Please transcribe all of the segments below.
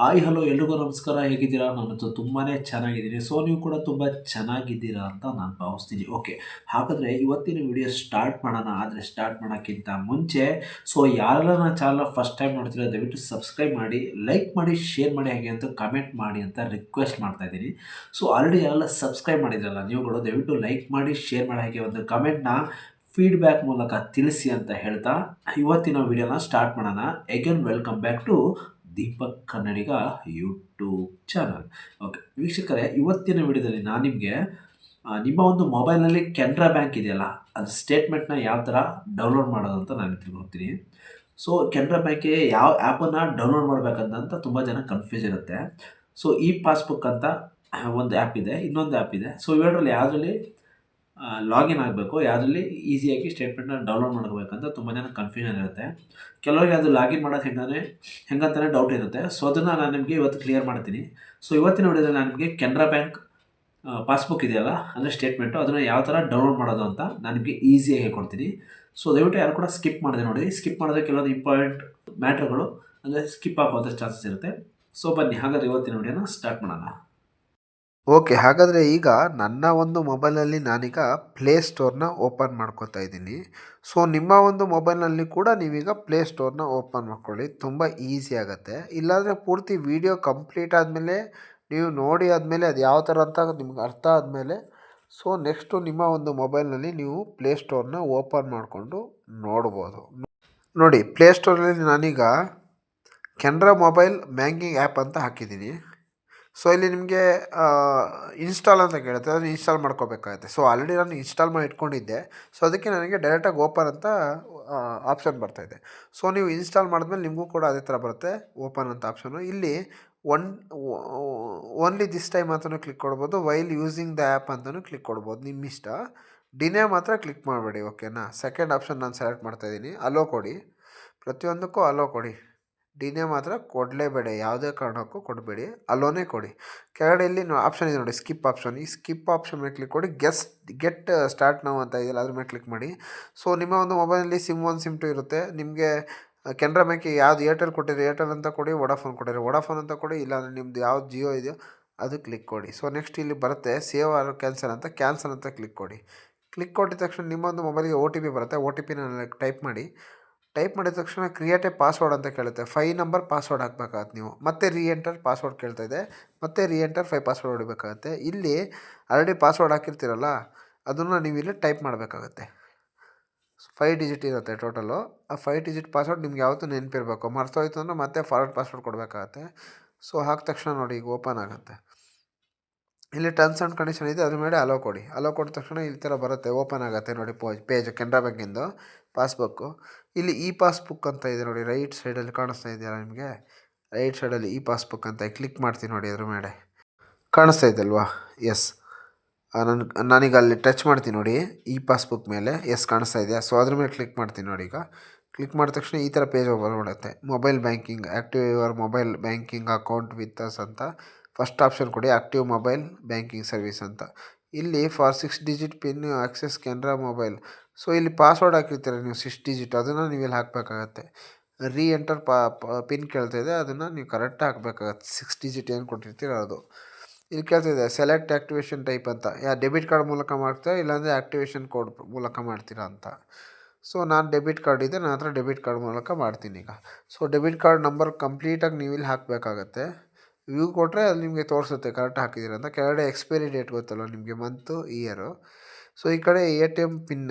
Hi, hello, ಎಲ್ರಿಗೂ ನಮಸ್ಕಾರ. ಹೇಗಿದ್ದೀರಾ? ನಾನಂತೂ ತುಂಬಾ ಚೆನ್ನಾಗಿದ್ದೀನಿ. ಸೊ ನೀವು ಕೂಡ ತುಂಬ ಚೆನ್ನಾಗಿದ್ದೀರಾ ಅಂತ ನಾನು ಭಾವಿಸ್ತೀನಿ. ಓಕೆ ಹಾಗಾದರೆ ಇವತ್ತಿನ ವಿಡಿಯೋ ಸ್ಟಾರ್ಟ್ ಮಾಡೋಣ. ಆದರೆ ಸ್ಟಾರ್ಟ್ ಮಾಡೋಕ್ಕಿಂತ ಮುಂಚೆ ಸೊ ಯಾರೆಲ್ಲ ನನ್ನ ಚಾನಲ್ ಫಸ್ಟ್ ಟೈಮ್ ನೋಡ್ತೀರಾ, ದಯವಿಟ್ಟು ಸಬ್ಸ್ಕ್ರೈಬ್ ಮಾಡಿ ಲೈಕ್ ಮಾಡಿ ಶೇರ್ ಮಾಡಿ ಹಾಗೆ ಅಂತ ಕಮೆಂಟ್ ಮಾಡಿ ಅಂತ ರಿಕ್ವೆಸ್ಟ್ ಮಾಡ್ತಾ ಇದ್ದೀನಿ. ಸೊ ಆಲ್ರೆಡಿ ಯಾರೆಲ್ಲ ಸಬ್ಸ್ಕ್ರೈಬ್ ಮಾಡಿದ್ರಲ್ಲ ನೀವುಗಳು ದಯವಿಟ್ಟು ಲೈಕ್ ಮಾಡಿ ಶೇರ್ ಮಾಡಿ ಹಾಗೆ ಒಂದು ಕಮೆಂಟ್ನ ಫೀಡ್ಬ್ಯಾಕ್ ಮೂಲಕ ತಿಳಿಸಿ ಅಂತ ಹೇಳ್ತಾ ಇವತ್ತಿನ ವಿಡಿಯೋನ ಸ್ಟಾರ್ಟ್ ಮಾಡೋಣ. Again welcome back to Deepak Kannadiga YouTube channel okay ವೀಕ್ಷಕರೇ, ಇವತ್ತಿನ ವಿಡಿಯೋದಲ್ಲಿ ನಾನು ನಿಮಗೆ ನಿಮ್ಮ ಒಂದು ಮೊಬೈಲ್ನಲ್ಲಿ ಕೆನರಾ ಬ್ಯಾಂಕ್ ಇದೆಯಲ್ಲ ಅದು ಸ್ಟೇಟ್ಮೆಂಟ್ನ ಯಾವ ಥರ ಡೌನ್ಲೋಡ್ ಮಾಡೋದು ಅಂತ ನಾನು ತಿಳ್ಕೊಡ್ತೀನಿ. ಸೊ ಕೆನರಾ ಬ್ಯಾಂಕಿಗೆ ಯಾವ ಆ್ಯಪನ್ನು ಡೌನ್ಲೋಡ್ ಮಾಡಬೇಕಂತ ತುಂಬ ಜನ ಕನ್ಫ್ಯೂಸ್ ಇರುತ್ತೆ. ಸೊ ಈ ಪಾಸ್ಬುಕ್ ಅಂತ ಒಂದು ಆ್ಯಪ್ ಇದೆ, ಇನ್ನೊಂದು ಆ್ಯಪ್ ಇದೆ. ಸೊ ಇವೆರಡರಲ್ಲಿ ಯಾವುದರಲ್ಲಿ ಲಾಗಿನ್ ಆಗಬೇಕು. ಯಾವುದ್ರಲ್ಲಿ ಈಸಿಯಾಗಿ ಸ್ಟೇಟ್ಮೆಂಟ್ನ ಡೌನ್ಲೋಡ್ ಮಾಡ್ಕೋಬೇಕಂತ ತುಂಬ ಜನ ಕನ್ಫ್ಯೂಷನ್ ಇರುತ್ತೆ. ಕೆಲವರಿಗೆ ಅದು ಲಾಗಿನ್ ಮಾಡೋದು ಹೆಂಗಂದರೆ ಹೆಂಗಂತಾನೆ ಡೌಟ್ ಇರುತ್ತೆ. ಸೊ ಅದನ್ನು ನಾನು ನಿಮಗೆ ಇವತ್ತು ಕ್ಲಿಯರ್ ಮಾಡ್ತೀನಿ. ಸೊ ಇವತ್ತಿನ ವಿಡಿಯೋದಲ್ಲಿ ನಾನು ನಿಮಗೆ ಕೆನರಾ ಬ್ಯಾಂಕ್ ಪಾಸ್ಬುಕ್ ಇದೆಯಲ್ಲ, ಅಂದರೆ ಸ್ಟೇಟ್ಮೆಂಟು ಅದನ್ನು ಯಾವ ಥರ ಡೌನ್ಲೋಡ್ ಮಾಡೋದು ಅಂತ ನಾನು ನಿಮಗೆ ಈಸಿಯಾಗಿ ಹೇಳ್ಕೊಡ್ತೀನಿ. ಸೊ ದಯವಿಟ್ಟು ಯಾರು ಕೂಡ ಸ್ಕಿಪ್ ಮಾಡಿದೆ ನೋಡಿ. ಸ್ಕಿಪ್ ಮಾಡಿದ್ರೆ ಕೆಲವೊಂದು ಇಂಪಾರ್ಟೆಂಟ್ ಮ್ಯಾಟ್ರ್ಗಳು ಅಂದರೆ ಸ್ಕಿಪ್ ಆಗುವಂಥ ಚಾನ್ಸಸ್ ಇರುತ್ತೆ. ಸೊ ಬನ್ನಿ, ಹಾಗಾದ್ರೆ ಇವತ್ತಿನ ವಿಡಿಯೋನ ಸ್ಟಾರ್ಟ್ ಮಾಡೋಣ. ಓಕೆ, ಹಾಗಾದರೆ ಈಗ ನನ್ನ ಒಂದು ಮೊಬೈಲಲ್ಲಿ ನಾನೀಗ ಪ್ಲೇ ಸ್ಟೋರ್ನ ಓಪನ್ ಮಾಡ್ಕೋತಾ ಇದ್ದೀನಿ. ಸೊ, ನಿಮ್ಮ ಒಂದು ಮೊಬೈಲ್ನಲ್ಲಿ ಕೂಡ ನೀವೀಗ ಪ್ಲೇ ಸ್ಟೋರ್ನ ಓಪನ್ ಮಾಡ್ಕೊಳ್ಳಿ. ತುಂಬ ಈಸಿ ಆಗುತ್ತೆ. ಇಲ್ಲಾಂದರೆ ಪೂರ್ತಿ ವಿಡಿಯೋ ಕಂಪ್ಲೀಟ್ ಆದಮೇಲೆ, ನೀವು ನೋಡಿ ಆದಮೇಲೆ ಅದು ಯಾವ ಥರ ಅಂತ ನಿಮ್ಗೆ ಅರ್ಥ ಆದಮೇಲೆ, ಸೊ, ನೆಕ್ಸ್ಟು ನಿಮ್ಮ ಒಂದು ಮೊಬೈಲ್ನಲ್ಲಿ ನೀವು ಪ್ಲೇ ಸ್ಟೋರ್ನ ಓಪನ್ ಮಾಡಿಕೊಂಡು ನೋಡ್ಬೋದು. ನೋಡಿ ಪ್ಲೇ ಸ್ಟೋರಲ್ಲಿ ನಾನೀಗ ಕೆನರಾ ಮೊಬೈಲ್ ಬ್ಯಾಂಕಿಂಗ್ ಆ್ಯಪ್ ಅಂತ ಹಾಕಿದ್ದೀನಿ. ಸೊ ಇಲ್ಲಿ ನಿಮಗೆ ಇನ್ಸ್ಟಾಲ್ ಅಂತ ಕೇಳುತ್ತೆ. ಅದನ್ನು ಇನ್ಸ್ಟಾಲ್ ಮಾಡ್ಕೋಬೇಕಾಗುತ್ತೆ. ಸೊ ಆಲ್ರೆಡಿ ನಾನು ಇನ್ಸ್ಟಾಲ್ ಮಾಡಿ ಇಟ್ಕೊಂಡಿದ್ದೆ. ಸೊ ಅದಕ್ಕೆ ನನಗೆ ಡೈರೆಕ್ಟಾಗಿ ಓಪನ್ ಅಂತ ಆಪ್ಷನ್ ಬರ್ತಾಯಿದೆ ಸೊ ನೀವು ಇನ್ಸ್ಟಾಲ್ ಮಾಡಿದ್ಮೇಲೆ ನಿಮಗೂ ಕೂಡ ಅದೇ ಥರ ಬರುತ್ತೆ ಓಪನ್ ಅಂತ ಆಪ್ಷನು ಇಲ್ಲಿ ಒನ್ ಓನ್ಲಿ ದಿಸ್ ಟೈಮ್ ಅಂತಲೂ ಕ್ಲಿಕ್ ಕೊಡ್ಬೋದು ವೈಲ್ ಯೂಸಿಂಗ್ ದ ಆ್ಯಪ್ ಅಂತಲೂ ಕ್ಲಿಕ್ ಕೊಡ್ಬೋದು. ನಿಮ್ಮ ಇಷ್ಟ. ಡಿನೇ ಮಾತ್ರ ಕ್ಲಿಕ್ ಮಾಡಬೇಡಿ ಓಕೆನಾ ಸೆಕೆಂಡ್ ಆಪ್ಷನ್ ನಾನು ಸೆಲೆಕ್ಟ್ ಮಾಡ್ತಾಯಿದ್ದೀನಿ ಅಲೋ ಕೊಡಿ. ಪ್ರತಿಯೊಂದಕ್ಕೂ ಅಲೋ ಕೊಡಿ. ಡಿನೇ ಮಾತ್ರ ಕೊಡಲೇಬೇಡಿ, ಯಾವುದೇ ಕಾರಣಕ್ಕೂ ಕೊಡಬೇಡಿ, ಅಲ್ಲೋನೇ ಕೊಡಿ. ಕೆಳಗಡೆ ಇಲ್ಲಿ ಆಪ್ಷನ್ ಇದೆ ನೋಡಿ ಸ್ಕಿಪ್ ಆಪ್ಷನ್ ಈ ಸ್ಕಿಪ್ ಆಪ್ಷನ್ ಮೇಲೆ ಕ್ಲಿಕ್ ಕೊಡಿ ಗೆಸ್ ಗೆಟ್ ಸ್ಟಾರ್ಟ್ ನಾವು ಅಂತ ಇದೆಯಲ್ಲ, ಅದ್ರ ಮೇಲೆ ಕ್ಲಿಕ್ ಮಾಡಿ. ಸೊ ನಿಮ್ಮ ಒಂದು ಮೊಬೈಲಲ್ಲಿ ಸಿಮ್ ಒನ್ ಸಿಮ್ ಟು ಇರುತ್ತೆ. ನಿಮಗೆ ಕೆನರಾ ಬ್ಯಾಂಕಿಗೆ ಯಾವ್ದು ಏರ್ಟೆಲ್ ಕೊಟ್ಟಿರಿ ಏರ್ಟೆಲ್ ಅಂತ ಕೊಡಿ ವಡಾಫೋನ್ ಕೊಟ್ಟಿರಿ ವಡಾಫೋನ್ ಅಂತ ಕೊಡಿ ಇಲ್ಲಾಂದರೆ ನಿಮ್ದು ಯಾವ್ದು ಜಿಯೋ ಇದೆಯೋ ಅದು ಕ್ಲಿಕ್ ಕೊಡಿ. ಸೊ ನೆಕ್ಸ್ಟ್ ಇಲ್ಲಿ ಬರುತ್ತೆ ಸೇವ್ ಆರ್ ಕ್ಯಾನ್ಸಲ್ ಅಂತ ಕ್ಯಾನ್ಸಲ್ ಅಂತ ಕ್ಲಿಕ್ ಕೊಡಿ. ಕ್ಲಿಕ್ ಕೊಟ್ಟಿದ ತಕ್ಷಣ ನಿಮ್ಮೊಂದು ಮೊಬೈಲಿಗೆ ಒ ಟಿ ಪಿ ಬರುತ್ತೆ ಒ ಟಿ ಪಿನ ಟೈಪ್ ಮಾಡಿ. ಟೈಪ್ ಮಾಡಿದ ತಕ್ಷಣ ಕ್ರಿಯೇಟ್ ಎ ಪಾಸ್ವರ್ಡ್ ಅಂತ ಕೇಳುತ್ತೆ. ಫೈ ನಂಬರ್ ಪಾಸ್ವರ್ಡ್ ಹಾಕ್ಬೇಕಾಗತ್ತೆ ನೀವು. ಮತ್ತೆ ರೀ ಎಂಟರ್ ಪಾಸ್ವರ್ಡ್ ಕೇಳ್ತಾ ಇದೆ. ಮತ್ತೆ ರೀ ಎಂಟರ್ ಫೈ ಪಾಸ್ವರ್ಡ್ ಹೊಡಿಬೇಕಾಗತ್ತೆ. ಇಲ್ಲಿ ಆಲ್ರೆಡಿ ಪಾಸ್ವರ್ಡ್ ಹಾಕಿರ್ತೀರಲ್ಲ, ಅದನ್ನು ನೀವು ಇಲ್ಲಿ ಟೈಪ್ ಮಾಡಬೇಕಾಗತ್ತೆ. ಫೈವ್ ಡಿಜಿಟ್ ಇರುತ್ತೆ ಟೋಟಲು ಆ ಫೈ ಡಿಜಿಟ್ ಪಾಸ್ವರ್ಡ್ ನಿಮ್ಗೆ ಯಾವತ್ತೂ ನೆನಪಿರಬೇಕು. ಮರ್ತೋಯ್ತು ಅಂದರೆ ಮತ್ತೆ ಫಾರ್ವರ್ಡ್ ಪಾಸ್ವರ್ಡ್ ಕೊಡಬೇಕಾಗತ್ತೆ. ಸೊ ಹಾಕಿದ ತಕ್ಷಣ ನೋಡಿ, ಈಗ ಓಪನ್ ಆಗುತ್ತೆ. ಇಲ್ಲಿ ಟರ್ಮ್ಸ್ ಆ್ಯಂಡ್ ಕಂಡೀಷನ್ ಇದೆ, ಅದ್ರ ಮೇಲೆ ಅಲೋ ಕೊಡಿ. ಅಲೋ ಕೊಟ್ಟ ತಕ್ಷಣ ಈ ಥರ ಬರುತ್ತೆ ಓಪನ್ ಆಗುತ್ತೆ ನೋಡಿ, ಪೋ ಪೇಜ್ ಕೆನರಾ ಬ್ಯಾಂಕಿಂದು ಪಾಸ್ಬುಕ್ಕು ಇಲ್ಲಿ ಇ ಪಾಸ್ಬುಕ್ ಅಂತ ಇದೆ ನೋಡಿ ರೈಟ್ ಸೈಡಲ್ಲಿ ಕಾಣಿಸ್ತಾ ಇದೆಯಲ್ಲ ನಿಮಗೆ? ರೈಟ್ ಸೈಡಲ್ಲಿ ಇ ಪಾಸ್ಬುಕ್ ಅಂತ ಕ್ಲಿಕ್ ಮಾಡ್ತೀನಿ ನೋಡಿ ಅದ್ರ ಮೇಲೆ. ಕಾಣಿಸ್ತಾ ಇದೆಯಲ್ವಾ ಎಸ್ ನಾನು, ನಾನೀಗ ಅಲ್ಲಿ ಟಚ್ ಮಾಡ್ತೀನಿ ನೋಡಿ ಇ ಪಾಸ್ಬುಕ್ ಮೇಲೆ. ಎಸ್ ಕಾಣಿಸ್ತಾ ಇದೆಯಾ ಸೊ ಅದ್ರ ಮೇಲೆ ಕ್ಲಿಕ್ ಮಾಡ್ತೀನಿ ನೋಡಿ ಈಗ. ಕ್ಲಿಕ್ ಮಾಡಿದ ತಕ್ಷಣ ಈ ಥರ ಪೇಜ್ ಓಪನ್ ಮಾಡುತ್ತೆ mobile banking active your mobile banking account with us ಅಂತ ಫಸ್ಟ್ ಆಪ್ಷನ್ ಕೊಡಿ. ಆ್ಯಕ್ಟಿವ್ ಮೊಬೈಲ್ ಬ್ಯಾಂಕಿಂಗ್ ಸರ್ವಿಸ್ ಅಂತ. ಇಲ್ಲಿ for six digit pin access Canara mobile so ಇಲ್ಲಿ ಪಾಸ್ವರ್ಡ್ ಹಾಕಿರ್ತೀರ ನೀವು ಸಿಕ್ಸ್ ಡಿಜಿಟ್ ಅದನ್ನು ನೀವು ಇಲ್ಲಿ ಹಾಕಬೇಕಾಗತ್ತೆ? ರೀ ಎಂಟರ್ ಪಾ ಪಿನ್ ಕೇಳ್ತಾ ಇದೆ, ಅದನ್ನು ನೀವು ಕರೆಕ್ಟ್ ಹಾಕಬೇಕಾಗತ್ತೆ. ಸಿಕ್ಸ್ ಡಿಜಿಟ್ ಏನು ಕೊಟ್ಟಿರ್ತೀರ ಅದು. ಇಲ್ಲಿ ಕೇಳ್ತಾ ಇದೆ ಸೆಲೆಕ್ಟ್ ಆ್ಯಕ್ಟಿವೇಷನ್ ಟೈಪ್ ಅಂತ. ಯಾ ಡೆಬಿಟ್ ಕಾರ್ಡ್ ಮೂಲಕ ಮಾಡ್ತೀರಾ, ಇಲ್ಲಾಂದರೆ ಆ್ಯಕ್ಟಿವೇಷನ್ ಕೋಡ್ ಮೂಲಕ ಮಾಡ್ತೀರಾ ಅಂತ. ಸೊ ನಾನು ಡೆಬಿಟ್ ಕಾರ್ಡ್ ಇದೆ ನನ್ನ ಹತ್ರ ಡೆಬಿಟ್ ಕಾರ್ಡ್ ಮೂಲಕ ಮಾಡ್ತೀನಿ ಈಗ. ಸೊ ಡೆಬಿಟ್ ಕಾರ್ಡ್ ನಂಬರ್ ಕಂಪ್ಲೀಟಾಗಿ ನೀವು ಇಲ್ಲಿ ಹಾಕಬೇಕಾಗತ್ತೆ. ವ್ಯೂ ಕೊಟ್ಟರೆ ಅದು ನಿಮಗೆ ತೋರಿಸುತ್ತೆ ಕರೆಕ್ಟ್ ಹಾಕಿದ್ದೀರ ಅಂತ. ಕೆಳಗಡೆ ಎಕ್ಸ್ಪೈರಿ ಡೇಟ್ ಗೊತ್ತಲ್ಲ ನಿಮಗೆ ಮಂತು ಇಯರು ಸೊ ಈ ಕಡೆ ಎ ಟಿ ಎಂ ಪಿನ್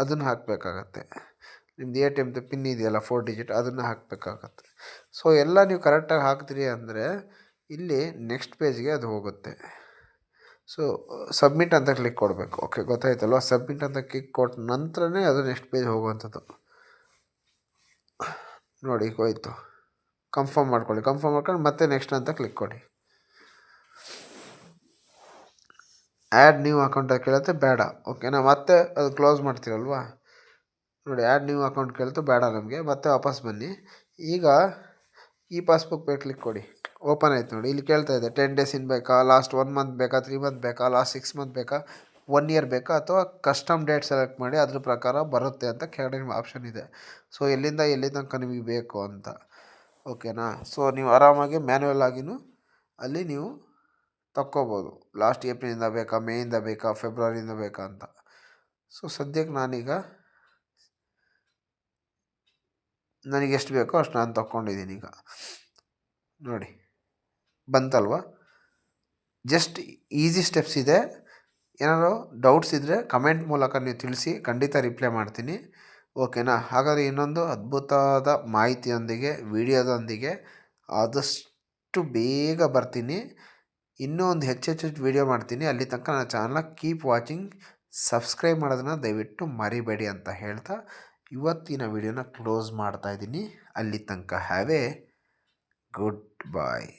ಅದನ್ನು ಹಾಕಬೇಕಾಗತ್ತೆ. ನಿಮ್ದು ಎ ಟಿ ಎಮ್ದು ಪಿನ್ ಇದೆಯಲ್ಲ ಫೋರ್ ಡಿಜಿಟ್ ಅದನ್ನು ಹಾಕಬೇಕಾಗತ್ತೆ. ಸೊ ಎಲ್ಲ ನೀವು ಕರೆಕ್ಟಾಗಿ ಹಾಕ್ತೀರಿ ಅಂದರೆ ಇಲ್ಲಿ ನೆಕ್ಸ್ಟ್ ಪೇಜ್ಗೆ ಅದು ಹೋಗುತ್ತೆ. ಸೊ ಸಬ್ಮಿಟ್ ಅಂತ ಕ್ಲಿಕ್ ಕೊಡಬೇಕು. ಓಕೆ ಗೊತ್ತಾಯ್ತಲ್ಲ ಸಬ್ಮಿಟ್ ಅಂತ ಕ್ಲಿಕ್ ಕೊಟ್ಟ ನಂತರನೇ ಅದು ನೆಕ್ಸ್ಟ್ ಪೇಜ್ ಹೋಗುವಂಥದ್ದು. ನೋಡಿ, ಹೋಯ್ತು. ಕನ್ಫರ್ಮ್ ಮಾಡ್ಕೊಳ್ಳಿ. ಕನ್ಫರ್ಮ್ ಮಾಡ್ಕೊಂಡು ಮತ್ತೆ ನೆಕ್ಸ್ಟ್ ಅಂತ ಕ್ಲಿಕ್ ಕೊಡಿ. ಆ್ಯಡ್ ನ್ಯೂ ಅಕೌಂಟ್ ಕೇಳುತ್ತೆ ಬೇಡ. ಓಕೆನಾ ಮತ್ತೆ ಅದು ಕ್ಲೋಸ್ ಮಾಡ್ತೀರಲ್ವಾ? ನೋಡಿ ಆ್ಯಡ್ ನ್ಯೂ ಅಕೌಂಟ್ ಕೇಳುತ್ತೆ ಬೇಡ ನಮಗೆ. ಮತ್ತೆ ವಾಪಸ್ ಬನ್ನಿ. ಈಗ ಈ ಪಾಸ್ಬುಕ್ ಮೇಲೆ ಕ್ಲಿಕ್ ಕೊಡಿ. ಓಪನ್ ಆಯ್ತು ನೋಡಿ. ಇಲ್ಲಿ ಕೇಳ್ತಾ ಇದೆ ಟೆನ್ ಡೇಸ್ ಇನ್ ಬೇಕಾ? ಲಾಸ್ಟ್ ಒನ್ ಮಂತ್ ಬೇಕಾ? ತ್ರೀ ಮಂತ್ ಬೇಕಾ? ಲಾಸ್ಟ್ ಸಿಕ್ಸ್ ಮಂತ್ ಬೇಕಾ? ಒನ್ ಇಯರ್ ಬೇಕಾ? ಅಥವಾ ಕಸ್ಟಮ್ ಡೇಟ್ ಸೆಲೆಕ್ಟ್ ಮಾಡಿ ಅದ್ರ ಪ್ರಕಾರ ಬರುತ್ತೆ ಅಂತ ಕೆಳಗಡೆ ಆಪ್ಷನ್ ಇದೆ. ಸೊ ಎಲ್ಲಿಂದ ಎಲ್ಲಿ ತನಕ ನಿಮಗೆ ಬೇಕು ಅಂತ. ಓಕೆನಾ? ಸೊ ನೀವು ಆರಾಮಾಗಿ ಮ್ಯಾನ್ಯಲ್ ಆಗಿನೂ ಅಲ್ಲಿ ನೀವು ತಕ್ಕೋಬೋದು. ಲಾಸ್ಟ್ ಏಪ್ರಿಲಿಂದ ಬೇಕಾ, ಮೇಯಿಂದ ಬೇಕಾ ಫೆಬ್ರವರಿಯಿಂದ ಬೇಕಾ ಅಂತ. ಸೊ ಸದ್ಯಕ್ಕೆ ನಾನೀಗ ನನಗೆ ಎಷ್ಟು ಬೇಕೋ ಅಷ್ಟು ನಾನು ತಗೊಂಡಿದ್ದೀನಿ ಈಗ. ನೋಡಿ, ಬಂತಲ್ವಾ? ಜಸ್ಟ್ ಈಸಿ ಸ್ಟೆಪ್ಸ್ ಇದೆ. ಏನಾದರೂ ಡೌಟ್ಸ್ ಇದ್ದರೆ ಕಮೆಂಟ್ ಮೂಲಕ ನೀವು ತಿಳಿಸಿ, ಖಂಡಿತ ರಿಪ್ಲೈ ಮಾಡ್ತೀನಿ. ಓಕೆನಾ? ಹಾಗಾದರೆ ಇನ್ನೊಂದು ಅದ್ಭುತವಾದ ಮಾಹಿತಿಯೊಂದಿಗೆ, ವೀಡಿಯೋದೊಂದಿಗೆ ಆದಷ್ಟು ಬೇಗ ಬರ್ತೀನಿ. ಇನ್ನೂ ಒಂದು ಹೆಚ್ಚು ವೀಡಿಯೋ ಮಾಡ್ತೀನಿ. ಅಲ್ಲಿ ತನಕ ನನ್ನ ಚಾನಲ್ನ ಕೀಪ್ ವಾಚಿಂಗ್, ಸಬ್ಸ್ಕ್ರೈಬ್ ಮಾಡೋದನ್ನು ದಯವಿಟ್ಟು ಮರಿಬೇಡಿ ಅಂತ ಹೇಳ್ತಾ ಇವತ್ತಿನ ವಿಡಿಯೋನ ಕ್ಲೋಸ್ ಮಾಡ್ತಾ ಇದ್ದೀನಿ. ಅಲ್ಲಿ ತನಕ ಹ್ಯಾವ್ ಎ ಗುಡ್ ಬಾಯ್